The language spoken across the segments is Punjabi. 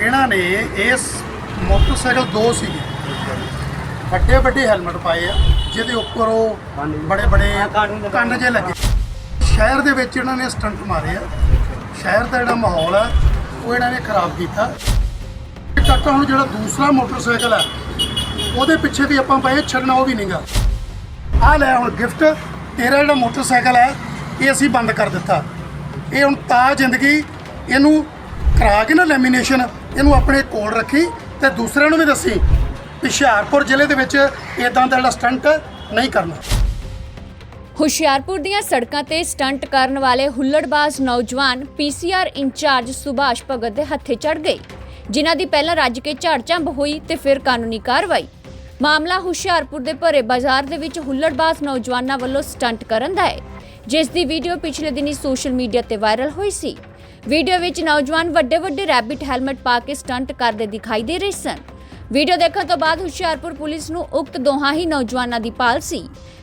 ਇਹਨਾਂ ਨੇ ਇਸ ਮੋਟਰਸਾਈਕਲ ਦੋ ਸੀਗੇ। ਵੱਡੇ ਵੱਡੇ ਹੈਲਮਟ ਪਾਏ ਆ, ਜਿਹਦੇ ਉੱਪਰ ਉਹ ਬੜੇ ਬੜੇ ਕੰਨ ਜੇ ਲੱਗੇ। ਸ਼ਹਿਰ ਦੇ ਵਿੱਚ ਇਹਨਾਂ ਨੇ ਸਟੰਟ ਮਾਰੇ ਆ। ਸ਼ਹਿਰ ਦਾ ਜਿਹੜਾ ਮਾਹੌਲ ਹੈ ਉਹ ਇਹਨਾਂ ਨੇ ਖਰਾਬ ਕੀਤਾ। ਇਹ ਕਾਕਾ ਹੁਣ ਜਿਹੜਾ ਦੂਸਰਾ ਮੋਟਰਸਾਈਕਲ ਹੈ ਉਹਦੇ ਪਿੱਛੇ ਵੀ ਆਪਾਂ ਪਏ, ਛੱਡਣਾ ਉਹ ਵੀ ਨਹੀਂਗਾ ਆ ਲੈ ਹੁਣ ਗਿਫਟ, ਤੇਰਾ ਜਿਹੜਾ ਮੋਟਰਸਾਈਕਲ ਹੈ ਇਹ ਅਸੀਂ ਬੰਦ ਕਰ ਦਿੱਤਾ। ਇਹ ਹੁਣ ਤਾ ਜ਼ਿੰਦਗੀ, ਇਹਨੂੰ ਕਰਾ ਕੇ ਨਾ ਲੈਮੀਨੇਸ਼ਨ। ਇਹਨੂੰ ਆਪਣੇ ਕੋਲ ਰੱਖੀ ਤੇ ਦੂਸਰਿਆਂ ਨੂੰ ਵੀ ਦੱਸੀ ਕਿ ਹੁਸ਼ਿਆਰਪੁਰ ਜ਼ਿਲ੍ਹੇ ਦੇ ਵਿੱਚ ਇਦਾਂ ਦਾ ਜਿਹੜਾ ਸਟੰਟ ਨਹੀਂ ਕਰਨਾ। ਹੁਸ਼ਿਆਰਪੁਰ ਦੀਆਂ ਸੜਕਾਂ ਤੇ ਸਟੰਟ ਕਰਨ ਵਾਲੇ ਹੁੱਲੜਬਾਜ਼ ਨੌਜਵਾਨ ਪੀਸੀਆਰ ਇੰਚਾਰਜ ਸੁਭਾਸ਼ ਭਗਤ ਦੇ ਹੱਥੇ ਚੜ ਗਏ, ਜਿਨ੍ਹਾਂ ਦੀ ਪਹਿਲਾਂ ਰੱਜ ਕੇ ਝਾੜ-ਝੰਬ ਹੋਈ ਤੇ ਫਿਰ ਕਾਨੂੰਨੀ ਕਾਰਵਾਈ। ਮਾਮਲਾ ਹੁਸ਼ਿਆਰਪੁਰ ਦੇ ਭਰੇ ਬਾਜ਼ਾਰ ਦੇ ਵਿੱਚ ਹੁੱਲੜਬਾਜ਼ ਨੌਜਵਾਨਾਂ ਵੱਲੋਂ ਸਟੰਟ ਕਰਨ ਦਾ ਹੈ, ਜਿਸ ਦੀ ਵੀਡੀਓ ਪਿਛਲੇ ਦਿਨੀ ਸੋਸ਼ਲ ਮੀਡੀਆ ਤੇ ਵਾਇਰਲ ਹੋਈ ਸੀ। ਵੀਡੀਓ ਵਿੱਚ ਨੌਜਵਾਨ ਵੱਡੇ-ਵੱਡੇ ਰੈਬਿਟ ਹੈਲਮਟ ਪਾ ਕੇ ਸਟੰਟ ਕਰਦੇ ਦਿਖਾਈ ਦੇ ਰਹੇ ਸਨ। ਵੀਡੀਓ ਦੇਖਣ ਤੋਂ ਬਾਅਦ ਹੁਸ਼ਿਆਰਪੁਰ ਪੁਲਿਸ ਨੂੰ ਉਕਤ ਦੋਹਾਂ ਹੀ ਨੌਜਵਾਨਾਂ ਦੀ ਭਾਲ ਸੀ।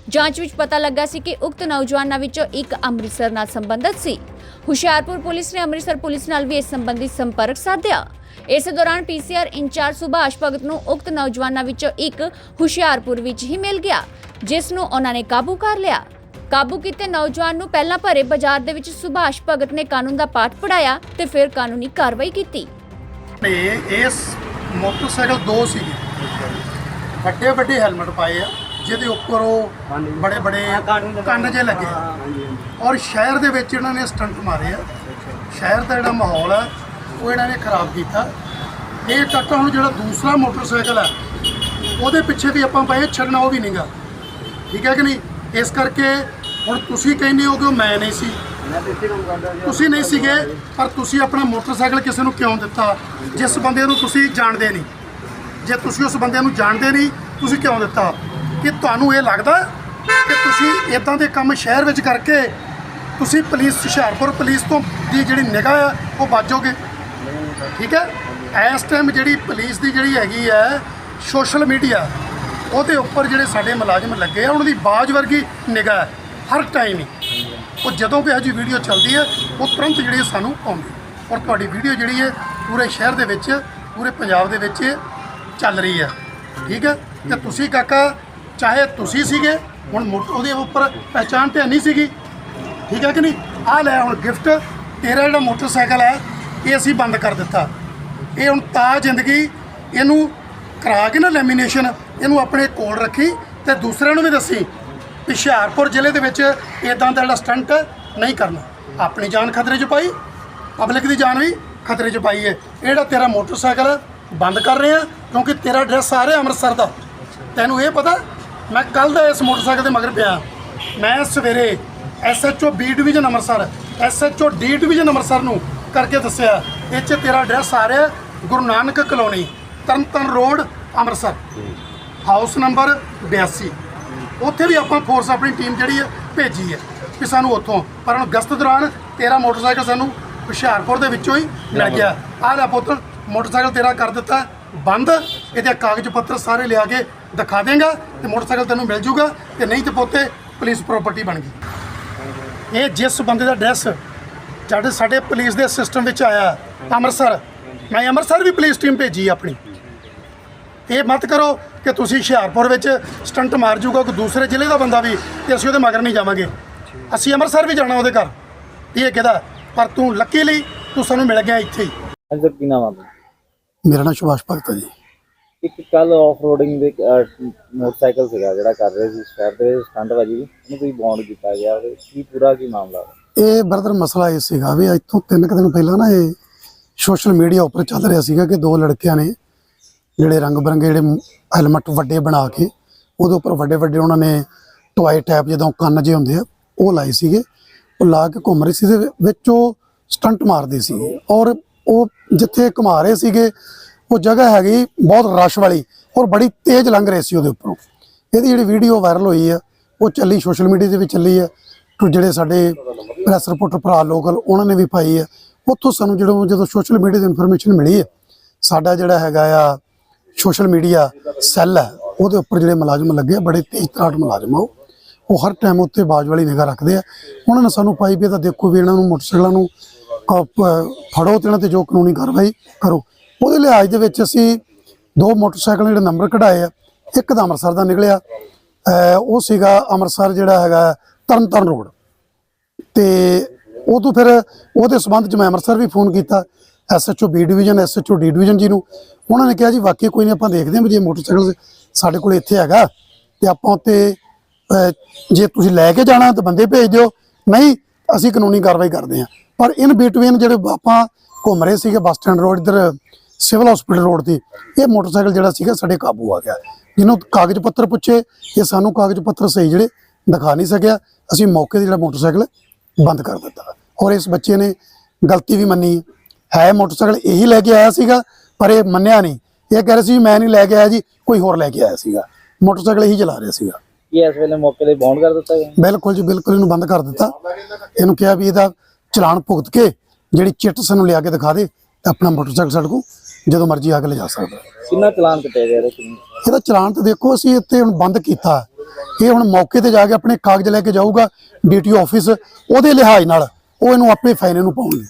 ਜਾਂਚ ਵਿੱਚ ਪਤਾ ਲੱਗਾ ਸੀ ਕਿ ਉਕਤ ਨੌਜਵਾਨਾਂ ਵਿੱਚੋਂ ਇੱਕ ਅੰਮ੍ਰਿਤਸਰ ਨਾਲ ਸੰਬੰਧਿਤ ਸੀ। ਹੁਸ਼ਿਆਰਪੁਰ ਪੁਲਿਸ ਨੇ ਅੰਮ੍ਰਿਤਸਰ ਪੁਲਿਸ ਨਾਲ ਵੀ ਇਸ ਸੰਬੰਧੀ ਸੰਪਰਕ ਸਾਧਿਆ। ਇਸੇ ਦੌਰਾਨ ਪੀਸੀਆਰ ਇੰਚਾਰਜ ਸੁਭਾਸ਼ ਭਗਤ ਨੂੰ ਉਕਤ ਨੌਜਵਾਨਾਂ ਵਿੱਚੋਂ ਇੱਕ ਹੁਸ਼ਿਆਰਪੁਰ ਵਿੱਚ ਹੀ ਮਿਲ ਗਿਆ, ਜਿਸ ਨੂੰ ਉਹਨਾਂ ਨੇ ਕਾਬੂ ਕਰ ਲਿਆ। ਕਾਬੂ ਕੀਤੇ ਨੌਜਵਾਨ ਨੂੰ ਪਹਿਲਾਂ ਭਰੇ ਬਾਜ਼ਾਰ ਦੇ ਵਿੱਚ ਸੁਭਾਸ਼ ਭਗਤ ਨੇ ਕਾਨੂੰਨ ਦਾ ਪਾਠ ਪੜਾਇਆ ਤੇ ਫਿਰ ਕਾਨੂੰਨੀ ਕਾਰਵਾਈ ਕੀਤੀ। ਇਸ ਮੋਟਰਸਾਈਕਲ ਦੋ ਸੀਗੇ। ਵੱਡੇ ਵੱਡੇ ਹੈਲਮਟ ਪਾਏ ਆ ਜਿਹਦੇ ਉੱਪਰ ਉਹ ਬੜੇ ਬੜੇ ਕੰਨ ਜੇ ਲੱਗੇ। ਔਰ ਸ਼ਹਿਰ ਦੇ ਵਿੱਚ ਇਹਨਾਂ ਨੇ ਸਟੰਟ ਮਾਰੇ ਆ। ਸ਼ਹਿਰ ਦਾ ਜਿਹੜਾ ਮਾਹੌਲ ਹੈ ਉਹ ਇਹਨਾਂ ਨੇ ਖਰਾਬ ਕੀਤਾ। ਇਹ ਕਾਕਾ ਹੁਣ ਜਿਹੜਾ ਦੂਸਰਾ ਮੋਟਰਸਾਈਕਲ ਹੈ ਉਹਦੇ ਪਿੱਛੇ ਵੀ ਆਪਾਂ ਪਏ ਛੱਡਣਾ ਉਹ ਵੀ ਨਹੀਂਗਾ ਠੀਕ ਹੈ ਕਿ ਨਹੀਂ? ਇਸ ਕਰਕੇ ਹੁਣ ਤੁਸੀਂ ਕਹਿੰਦੇ ਹੋ ਕਿ ਉਹ ਮੈਂ ਨਹੀਂ ਸੀ। ਤੁਸੀਂ ਨਹੀਂ ਸੀਗੇ ਪਰ ਤੁਸੀਂ ਆਪਣਾ ਮੋਟਰਸਾਈਕਲ ਕਿਸੇ ਨੂੰ ਕਿਉਂ ਦਿੱਤਾ? ਜਿਸ ਬੰਦੇ ਨੂੰ ਤੁਸੀਂ ਜਾਣਦੇ ਨਹੀਂ। ਜੇ ਤੁਸੀਂ ਉਸ ਬੰਦੇ ਨੂੰ ਜਾਣਦੇ ਨਹੀਂ ਤੁਸੀਂ ਕਿਉਂ ਦਿੱਤਾ? ਕਿ ਤੁਹਾਨੂੰ ਇਹ ਲੱਗਦਾ ਕਿ ਤੁਸੀਂ ਇਦਾਂ ਦੇ ਕੰਮ ਸ਼ਹਿਰ ਵਿੱਚ ਕਰਕੇ ਤੁਸੀਂ ਪੁਲਿਸ ਹੁਸ਼ਿਆਰਪੁਰ ਪੁਲਿਸ ਤੋਂ ਦੀ ਜਿਹੜੀ ਨਿਗਾਹ ਆ ਉਹ ਬਾਜੋਗੇ ਠੀਕ ਹੈ? ਇਸ ਟਾਈਮ ਜਿਹੜੀ ਪੁਲਿਸ ਦੀ ਜਿਹੜੀ ਹੈਗੀ ਹੈ ਸੋਸ਼ਲ ਮੀਡੀਆ ਉਹਦੇ ਉੱਪਰ ਜਿਹੜੇ ਸਾਡੇ ਮੁਲਾਜ਼ਮ ਲੱਗੇ ਆ ਉਹਨਾਂ ਦੀ ਬਾਜ ਵਰਗੀ ਨਿਗਾਹ ਹੈ, ਹਰ ਟਾਈਮ ਹੀ। ਉਹ ਜਦੋਂ ਵੀ ਇਹੋ ਜਿਹੀ ਵੀਡੀਓ ਚੱਲਦੀ ਹੈ ਉਹ ਤੁਰੰਤ ਜਿਹੜੀ ਸਾਨੂੰ ਆਉਂਦੀ। ਔਰ ਤੁਹਾਡੀ ਵੀਡੀਓ ਜਿਹੜੀ ਹੈ ਪੂਰੇ ਸ਼ਹਿਰ ਦੇ ਵਿੱਚ ਪੂਰੇ ਪੰਜਾਬ ਦੇ ਵਿੱਚ ਚੱਲ ਰਹੀ ਹੈ। ਠੀਕ ਹੈ? ਤੇ ਤੁਸੀਂ ਕਾਕਾ ਚਾਹੇ ਤੁਸੀਂ ਸੀਗੇ ਹੁਣ ਮੋ- ਉਹਦੇ ਉੱਪਰ ਪਹਿਚਾਣ ਤੇ ਨਹੀਂ ਸੀਗੀ। ਠੀਕ ਹੈ ਕਿ ਨਹੀਂ? ਆ ਲੈ ਹੁਣ ਗਿਫਟ ਤੇਰਾ ਜਿਹੜਾ ਮੋਟਰਸਾਈਕਲ ਹੈ ਇਹ ਅਸੀਂ ਬੰਦ ਕਰ ਦਿੱਤਾ। ਇਹ ਹੁਣ ਤਾ ਜ਼ਿੰਦਗੀ ਇਹਨੂੰ ਕਰਾ ਕੇ ਨਾ ਲੈਮੀਨੇਸ਼ਨ ਇਹਨੂੰ ਆਪਣੇ ਕੋਲ ਰੱਖੀ ਤੇ ਦੂਸਰਿਆਂ ਨੂੰ ਵੀ ਦੱਸੀ ਵੀ ਹੁਸ਼ਿਆਰਪੁਰ ਜ਼ਿਲ੍ਹੇ ਦੇ ਵਿੱਚ ਇਦਾਂ ਦਾ ਜਿਹੜਾ ਸਟੰਟ ਨਹੀਂ ਕਰਨਾ। ਆਪਣੀ ਜਾਨ ਖਤਰੇ 'ਚ ਪਾਈ ਪਬਲਿਕ ਦੀ ਜਾਨ ਵੀ ਖਤਰੇ 'ਚ ਪਾਈ ਹੈ। ਇਹ ਤੇਰਾ ਮੋਟਰਸਾਈਕਲ ਹੈ, ਬੰਦ ਕਰ ਰਹੇ ਆ ਕਿਉਂਕਿ ਤੇਰਾ ਐਡਰੈਸ ਆ ਰਿਹਾ ਅੰਮ੍ਰਿਤਸਰ ਦਾ। ਤੈਨੂੰ ਇਹ ਪਤਾ ਮੈਂ ਕੱਲ ਦਾ ਇਸ ਮੋਟਰਸਾਈਕਲ ਦੇ ਮਗਰ ਪਿਆ। ਮੈਂ ਸਵੇਰੇ SHO B division Amritsar SHO D division Amritsar ਨੂੰ ਕਰਕੇ ਦੱਸਿਆ ਇਹ 'ਚ ਤੇਰਾ ਐਡਰੈਸ ਆ ਰਿਹਾ Guru Nanak colony Tarn Taran road Amritsar. House number 82 ਉੱਥੇ ਵੀ ਆਪਾਂ ਫੋਰਸ ਆਪਣੀ ਟੀਮ ਜਿਹੜੀ ਹੈ ਭੇਜੀ ਹੈ ਕਿ ਸਾਨੂੰ ਉੱਥੋਂ ਪਰ ਹੁਣ ਗਸਤ ਦੌਰਾਨ ਤੇਰਾ ਮੋਟਰਸਾਈਕਲ ਸਾਨੂੰ ਹੁਸ਼ਿਆਰਪੁਰ ਦੇ ਵਿੱਚੋਂ ਹੀ ਮਿਲ ਗਿਆ। ਆਹ ਲੈ ਪੁੱਤ ਮੋਟਰਸਾਈਕਲ ਤੇਰਾ ਕਰ ਦਿੱਤਾ ਬੰਦ। ਇਹਦੇ ਕਾਗਜ਼ ਪੱਤਰ ਸਾਰੇ ਲਿਆ ਕੇ ਦਿਖਾ ਦੇਗਾ ਤੇ ਮੋਟਰਸਾਈਕਲ ਤੈਨੂੰ ਮਿਲ ਜੂਗਾ ਤੇ ਨਹੀਂ ਤੇ ਪੋਤੇ ਪੁਲਿਸ ਪ੍ਰਾਪਰਟੀ ਬਣ ਗਈ। ਇਹ ਜਿਸ ਬੰਦੇ ਦਾ ਐਡਰੈਸ ਸਾਡੇ ਸਾਡੇ ਪੁਲਿਸ ਦੇ ਸਿਸਟਮ ਵਿੱਚ ਆਇਆ ਅੰਮ੍ਰਿਤਸਰ। ਮੈਂ ਅੰਮ੍ਰਿਤਸਰ ਵੀ ਪੁਲਿਸ ਟੀਮ ਭੇਜੀ ਆਪਣੀ। ਇਹ ਮਤ ਕਰੋ ਕਿ ਤੁਸੀਂ ਹੁਸ਼ਿਆਰਪੁਰ ਵਿੱਚ ਸਟੰਟ ਮਾਰ ਜੂਗਾ ਕੋਈ ਦੂਸਰੇ ਜ਼ਿਲ੍ਹੇ ਦਾ ਬੰਦਾ ਵੀ ਤੇ ਅਸੀਂ ਉਹਦੇ ਮਗਰ ਨਹੀਂ ਜਾਵਾਂਗੇ। ਅਸੀਂ ਅੰਮ੍ਰਿਤਸਰ ਵੀ ਜਾਣਾ ਉਹਦੇ ਘਰ। ਇਹ ਕਿਹਦਾ ਪਰ ਤੂੰ ਲੱਕੀ ਲਈ ਤੂੰ ਸਾਨੂੰ ਮਿਲ ਗਿਆ ਇੱਥੇ ਹੀ। ਸਰ ਕੀ ਨਾਮ ਆ ਆਪਣਾ? ਮੇਰਾ ਨਾਮ ਸੁਭਾਸ਼ ਭਗਤ ਹੈ ਜੀ। ਇੱਕ ਕੱਲ ਆਫ ਰੋਡਿੰਗ ਦੇ ਮੋਟਰਸਾਈਕਲ ਸੀਗਾ ਜਿਹੜਾ ਕਰ ਰਹੇ ਸੀ ਸ਼ਹਿਰ ਦੇ ਵਿੱਚ ਸਟੰਟ ਬਾਜੀ ਦੀ। ਉਹਨੂੰ ਕੋਈ ਬੌਂਡ ਕੀਤਾ ਗਿਆ ਉਹਦੇ ਕੀ ਪੂਰਾ ਕੀ ਮਾਮਲਾ? ਇਹ ਬਰਦਰ ਮਸਲਾ ਇਹ ਸੀਗਾ ਵੀ ਇੱਥੋਂ ਤਿੰਨ ਕੁ ਦਿਨ ਪਹਿਲਾਂ ਨਾ ਇਹ ਸੋਸ਼ਲ ਮੀਡੀਆ ਉੱਪਰ ਚੱਲ ਰਿਹਾ ਸੀਗਾ ਕਿ ਦੋ ਲੜਕਿਆਂ ਨੇ ਜਿਹੜੇ ਰੰਗ ਬਰੰਗੇ ਜਿਹੜੇ ਹੈਲਮਟ ਵੱਡੇ ਬਣਾ ਕੇ, ਉਹਦੇ ਉੱਪਰ ਵੱਡੇ ਵੱਡੇ ਉਹਨਾਂ ਨੇ ਟੋਏ ਟੈਪ ਜਦੋਂ ਕੰਨ ਜੇ ਹੁੰਦੇ ਆ, ਉਹ ਲਾਏ ਸੀਗੇ। ਉਹ ਲਾ ਕੇ ਘੁੰਮ ਰਹੇ ਸੀ ਤੇ ਵਿੱਚ ਉਹ ਸਟੰਟ ਮਾਰਦੇ ਸੀਗੇ। ਔਰ ਉਹ ਜਿੱਥੇ ਘੁਮਾ ਰਹੇ ਸੀਗੇ, ਉਹ ਜਗ੍ਹਾ ਹੈਗੀ ਬਹੁਤ ਰਸ਼ ਵਾਲੀ ਔਰ ਬੜੀ ਤੇਜ਼ ਲੰਘ ਰਹੇ ਸੀ ਉਹਦੇ ਉੱਪਰੋਂ। ਇਹਦੀ ਜਿਹੜੀ ਵੀਡੀਓ ਵਾਇਰਲ ਹੋਈ ਆ, ਉਹ ਚੱਲੀ ਸੋਸ਼ਲ ਮੀਡੀਆ ਤੇ ਵੀ ਚੱਲੀ ਆ। ਤੇ ਜਿਹੜੇ ਸਾਡੇ ਪ੍ਰੈਸ ਰਿਪੋਰਟਰ ਭਰਾ ਲੋਕਲ, ਉਹਨਾਂ ਨੇ ਵੀ ਪਾਈ ਆ। ਉੱਥੋਂ ਸਾਨੂੰ ਜਦੋਂ ਜਦੋਂ ਸੋਸ਼ਲ ਮੀਡੀਆ ਦੀ ਇਨਫੋਰਮੇਸ਼ਨ ਮਿਲੀ ਹੈ ਸਾਡਾ ਜਿਹੜਾ ਹੈਗਾ ਆ ਸੋਸ਼ਲ ਮੀਡੀਆ ਸੈੱਲ ਹੈ ਉਹਦੇ ਉੱਪਰ ਜਿਹੜੇ ਮੁਲਾਜ਼ਮ ਲੱਗੇ ਆ, ਬੜੇ ਤੇਜ਼ ਤਰਾਟ ਮੁਲਾਜ਼ਮ ਆ ਉਹ। ਹਰ ਟਾਈਮ ਉੱਤੇ ਬਾਜ ਵਾਲੀ ਨਿਗਾਹ ਰੱਖਦੇ ਆ। ਉਹਨਾਂ ਨੇ ਸਾਨੂੰ ਪਾਈ ਵੀ ਇਹ ਤਾਂ ਦੇਖੋ ਵੀ ਇਹਨਾਂ ਨੂੰ ਮੋਟਰਸਾਈਕਲਾਂ ਨੂੰ ਅਹ, ਫੜੋ ਤੇ ਇਹਨਾਂ ਤੇ ਜੋ ਕਾਨੂੰਨੀ ਕਾਰਵਾਈ ਕਰੋ। ਉਹਦੇ ਲਿਹਾਜ਼ ਦੇ ਵਿੱਚ ਅਸੀਂ ਦੋ ਮੋਟਰਸਾਈਕਲ ਜਿਹੜੇ ਨੰਬਰ ਕਢਾਏ ਆ ਇੱਕ ਤਾਂ ਅੰਮ੍ਰਿਤਸਰ ਦਾ ਨਿਕਲਿਆ ਉਹ ਸੀਗਾ ਅੰਮ੍ਰਿਤਸਰ ਜਿਹੜਾ ਹੈਗਾ ਤਰਨਤਾਰਨ ਰੋਡ ਤੇ ਉਹ ਤੋਂ ਫਿਰ ਉਹਦੇ ਸਬੰਧ ਚ ਮੈਂ ਅੰਮ੍ਰਿਤਸਰ ਵੀ ਫੋਨ ਕੀਤਾ। SHO B division SHO D division ji ਨੂੰ। ਉਹਨਾਂ ਨੇ ਕਿਹਾ ਜੀ, ਵਾਕਈ ਕੋਈ ਨਹੀਂ ਆਪਾਂ ਦੇਖਦੇ ਹਾਂ ਵੀ ਜੇ ਮੋਟਰਸਾਈਕਲ ਸਾਡੇ ਕੋਲ ਇੱਥੇ ਹੈਗਾ ਤੇ ਆਪਾਂ ਉੱਤੇ ਜੇ ਤੁਸੀਂ ਲੈ ਕੇ ਜਾਣਾ ਤਾਂ ਬੰਦੇ ਭੇਜ ਦਿਓ। ਨਹੀਂ, ਅਸੀਂ ਕਾਨੂੰਨੀ ਕਾਰਵਾਈ ਕਰਦੇ ਹਾਂ। ਪਰ ਇਨ ਬਿਟਵੀਨ ਜਿਹੜੇ ਆਪਾਂ ਘੁੰਮ ਰਹੇ ਸੀਗੇ ਬੱਸ ਸਟੈਂਡ ਰੋਡ, ਇੱਧਰ ਸਿਵਲ ਹਸਪੀਟਲ ਰੋਡ ਤੇ, ਇਹ ਮੋਟਰਸਾਈਕਲ ਜਿਹੜਾ ਸੀਗਾ ਸਾਡੇ ਕਾਬੂ ਆ ਗਿਆ। ਜਿਹਨੂੰ ਕਾਗਜ਼ ਪੱਤਰ ਪੁੱਛੇ, ਇਹ ਸਾਨੂੰ ਕਾਗਜ਼ ਪੱਤਰ ਸਹੀ ਜਿਹੜੇ ਦਿਖਾ ਨਹੀਂ ਸਕਿਆ। ਅਸੀਂ ਮੌਕੇ ਤੇ ਜਿਹੜਾ ਮੋਟਰਸਾਈਕਲ ਬੰਦ ਕਰ ਦਿੱਤਾ। ਔਰ ਇਸ ਬੱਚੇ ਨੇ ਗਲਤੀ ਵੀ ਮੰਨੀ। ਹੈ ਮੋਟਰਸਾਈਕਲ ਇਹੀ ਲੈ ਕੇ ਆਇਆ ਸੀਗਾ ਪਰ ਇਹ ਮੰਨਿਆ ਨਹੀਂ। ਇਹ ਕਹਿ ਰਿਹਾ ਸੀ ਮੈਂ ਨਹੀਂ ਲੈ ਕੇ ਆਇਆ ਜੀ ਕੋਈ ਹੋਰ ਲੈ ਕੇ ਆਇਆ ਸੀਗਾ। ਮੋਟਰਸਾਈਕਲ ਇਹੀ ਚਲਾ ਰਿਹਾ ਸੀਗਾ। ਕੀ ਇਸ ਵੇਲੇ ਮੌਕੇ ਤੇ ਬੌਂਡ ਕਰ ਦਿੱਤਾ ਗਿਆ? ਬਿਲਕੁਲ ਜੀ ਬਿਲਕੁਲ ਇਹਨੂੰ ਬੰਦ ਕਰ ਦਿੱਤਾ। ਇਹਨੂੰ ਕਿਹਾ ਵੀ ਇਹਦਾ ਚਲਾਨ ਭੁਗਤ ਕੇ ਜਿਹੜੀ ਚਿੱਟ ਸਾਨੂੰ ਲਿਆ ਕੇ ਦਿਖਾ ਦੇ ਤੇ ਆਪਣਾ ਮੋਟਰਸਾਈਕਲ ਸਾਡੇ ਕੋਲ ਜਦੋਂ ਮਰਜ਼ੀ ਆ ਕੇ ਲਿਜਾ ਸਕਦਾ। ਕਿੰਨਾ ਚਲਾਨ ਕੱਟਿਆ ਗਿਆ ਇਹਦਾ ਚਲਾਨ ਤਾਂ ਦੇਖੋ ਅਸੀਂ ਇੱਥੇ ਹੁਣ ਬੰਦ ਕੀਤਾ। ਇਹ ਹੁਣ ਮੌਕੇ ਤੇ ਜਾ ਕੇ ਆਪਣੇ ਕਾਗਜ਼ ਲੈ ਕੇ ਜਾਊਗਾ ਡੀਟੀਓ ਆਫਿਸ ਉਹਦੇ ਲਿਹਾਜ਼ ਨਾਲ ਉਹ ਇਹਨੂੰ ਆਪੇ ਫਾਈਨ ਇਹਨੂੰ ਪਾਉਣਗੇ।